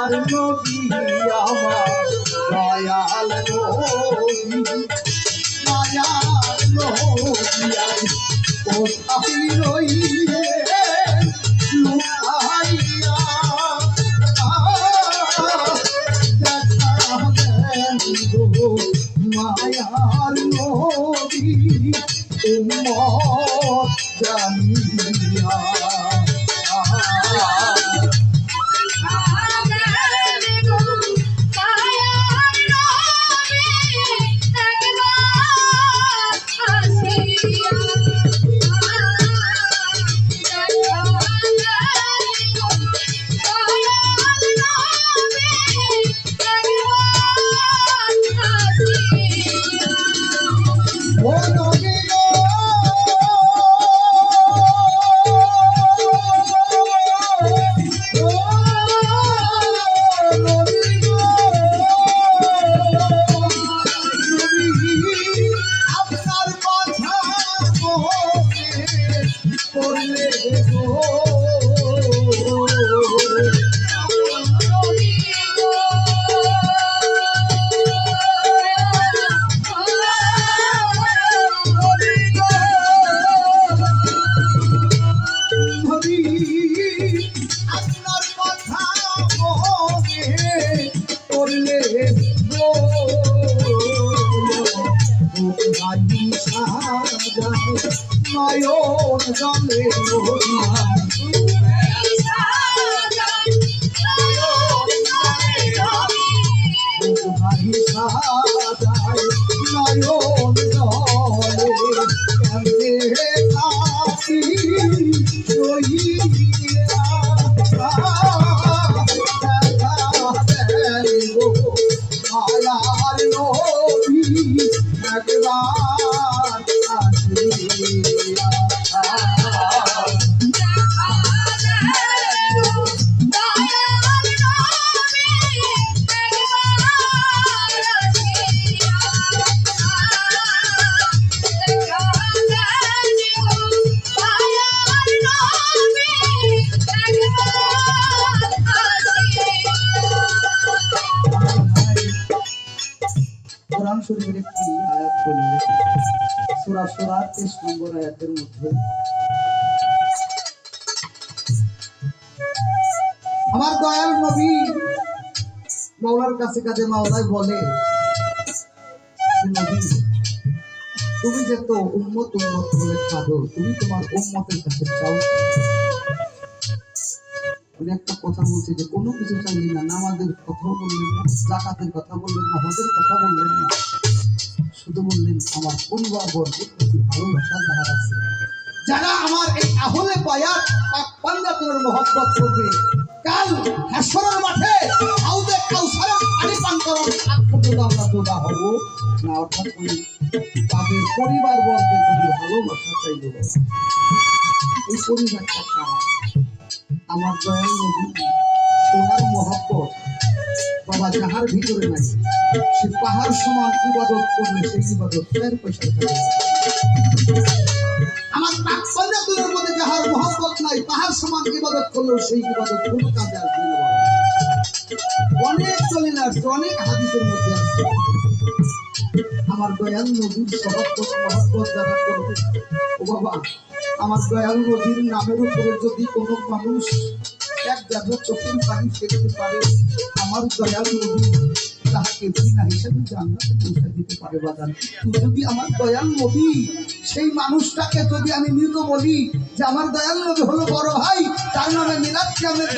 মায়ার নবী আমার দয়াল নবী মায়ার নবী কোথায় রইলে লুকাইয়া মায়ার নবী উম্মত জানিয়া মনে রইয়া মায়ার সূরা সূরার 23 নম্বর আয়াতের মধ্যে। আমার দয়াল নবী মাওলার কাছে কাছে মাওলাই বলে তুমি যে তো উম্মত উম্মত বলে খাদো তুমি তোমার উন্মতের কাছে চাও উনি একটা কথা বলছে যে কোনো কিছু চাইলি না, নামাজের কথাও বললেন না, জাকাতের কথা বললেন না, হজের কথা বললেন না। শুধু বললেন, আমার পরিবার বর্গের প্রতি ভালোবাসা যারা আছে, যারা আমার এই আহলে বায়াত, পাক পাঞ্জাবের মহব্বত করবে, কাল হাসরের মাঠে হাউদে কাউসারের পানি পান করার আগ পর্যন্ত আমরা যোগা হব। না, অর্থাৎ উনি তাদের পরিবার বর্গের প্রতি ভালোবাসা চাইল। এই পরিবারটা কারা? আমার দয়াল নবী, ওনার মহব্বত বাবা যাহার ভিতরে নাই সে পাহাড় সমান ইবাদত করলে সেই ইবাদত ফের পয়সা আমার পাকপাঞ্জাতুরের মধ্যে যাহার মহব্বত নাই, পাহাড় সমান ইবাদত করলেও সেই ইবাদত কোনো কাজে আসবে অনেক চলে না। অনেক হাদিসের মধ্যে আছে। আমার দয়াল নবীর সহব্বত, মহব্বত যারা করবে, ও বাবা, আমার দয়াল নদীর নামের উপরে যদি কোনো মানুষ এক জায়গা চোখের পানি ফেলতে পারে, আমার দয়াল নদী তাহাকে বিনা হিসেবে জান্নাতে পৌঁছে দিতে পারে যদি আমার দয়াল নবী, সেই মানুষটাকে যদি আমি মৃত বলি যে আমার দয়াল নবী হলো বড় তার নামে মিলাদ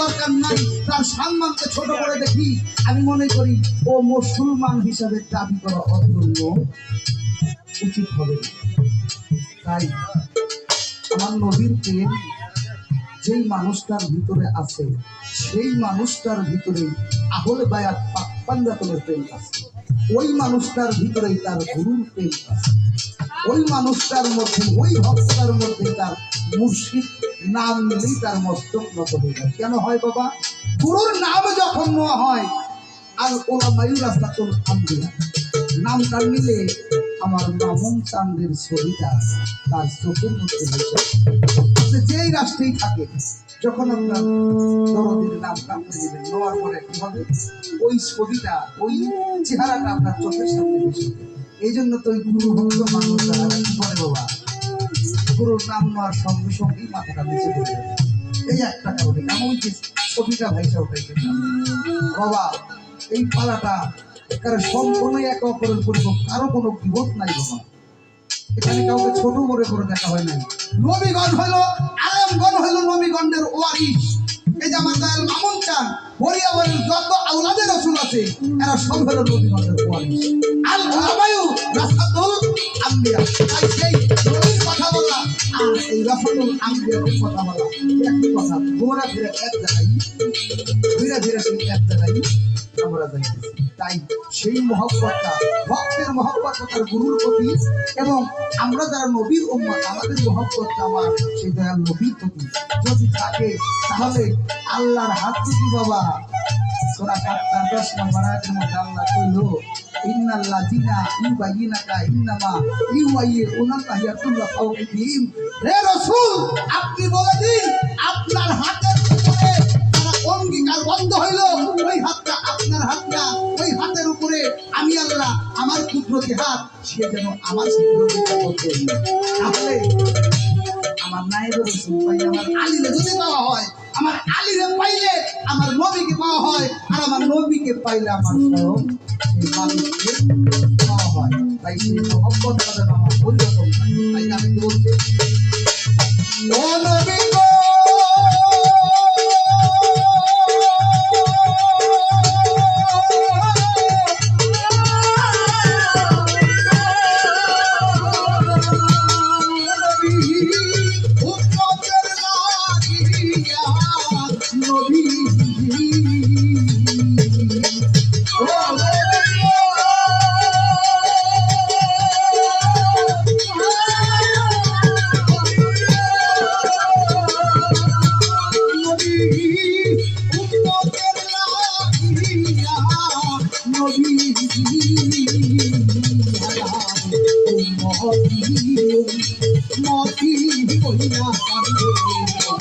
দরকার নাই, তার সম্মানকে ছোট করে দেখি, আমি মনে করি ও মুসলমান দাবি করা অত্যন্ত উচিত হবে তাই আমার যেই মানুষটার ভিতরে আছে, সেই মানুষটার ভিতরে আহলে বায়াত পাঞ্জাতনের প্রেম আছে। ওই মানুষটার ভিতরেই তার গুরুর প্রেম আছে। ওই মানুষটার মধ্যে, ওই ভক্তটার মধ্যে তার মুর্শিদ নাম নিলেই তার মস্তক নত হয়ে যায়। কেন হয় বাবা? গুরুর নাম যখন নেওয়া হয় আর ওরা মায়ুর রাস্তা তোর নাম নামটা নিলে আমার মামুন চান্দের ছবিটা তার চোখের মধ্যে আপনি যেই রাষ্ট্রেই থাকে যখন আপনার দরদির নাম নাম দিবেন, নেওয়ার পরে কি হবে? ওই ছবিটা, ওই চেহারাটা আপনার চোখের সামনে উঠবে। এই জন্য তো ওই গুরু ভক্ত মানুষ যারা কি করে বাবা, গুরুর নাম নেওয়ার সঙ্গে সঙ্গেই মাথাটা নিচে পড়ে এই একটা কারণে এমন যে ছবিটা ভাইসা উঠাইছে বাবা, এই পালাটা কারণ সম্পূর্ণই একে অপরের পরিপক কারও কোনো বিপদ নাই বাবা। এখানে কাউকে ছোট করে করে দেখা হয় নাই। নবীগণ হইল আলমগণ হইল নবীগণের ওয়ারিস এই যে আমার দয়াল মামুন চান যত আউলাদের রসুল আছে, এরা সব হলো নবীগণের আল রাসাতুল আম্বিয়া। তাই সেই নবীর কথা বলা, আর এই রাসাতুল আম্বিয়ার কথা বলা কথা। ঘোরা ফিরে এক জায়গায় ধীরে সেই এক জায়গায়। আমরা যাইতেছি তাই সেই মহব্বতটা, ভক্তের মহব্বতটা তার গুরুর প্রতি এবং আমরা যারা নবীর আমাদের মহব্বতটা আমার সেই দয়াল নবীর প্রতি। যদি থাকে, তাহলে আল্লাহর হাত যদি বাবা আপনি বলে দিন, আপনার হাতের অঙ্গীকার বন্ধ হইল। আল্লাহ আমার কুদরতি হাত, সে যেন আমার তাহলে আমার নায়েব আমার আলীরে যদি পাওয়া হয়, আমার আলীরে পাইলে আমার নবীকে পাওয়া হয়, আর আমার নবীকে পাইলে আমার হয়। তাই সেই আমার তাই আমি বলছি, ও নবী মতি কইয়া ও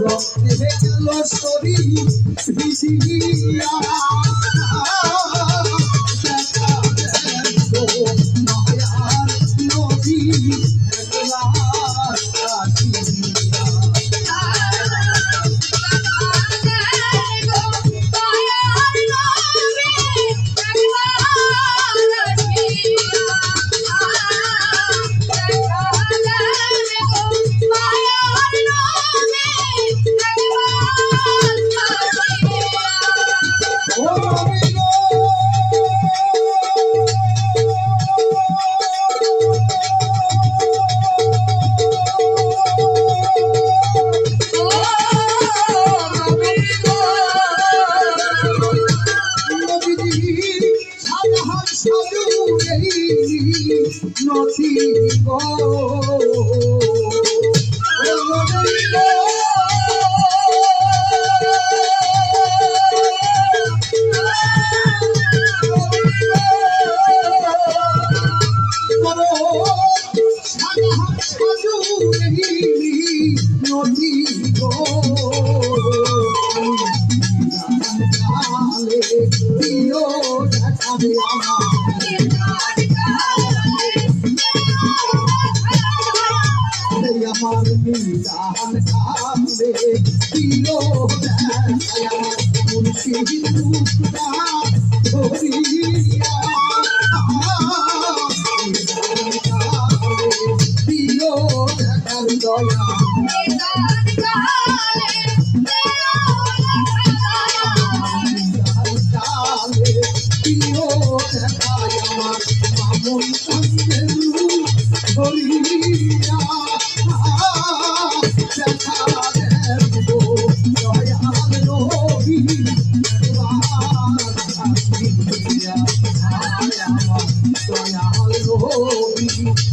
রক্তে গেল শরীর আমার আমার মিজান কালে দিও দেখাবে আমার মুন্সি নবী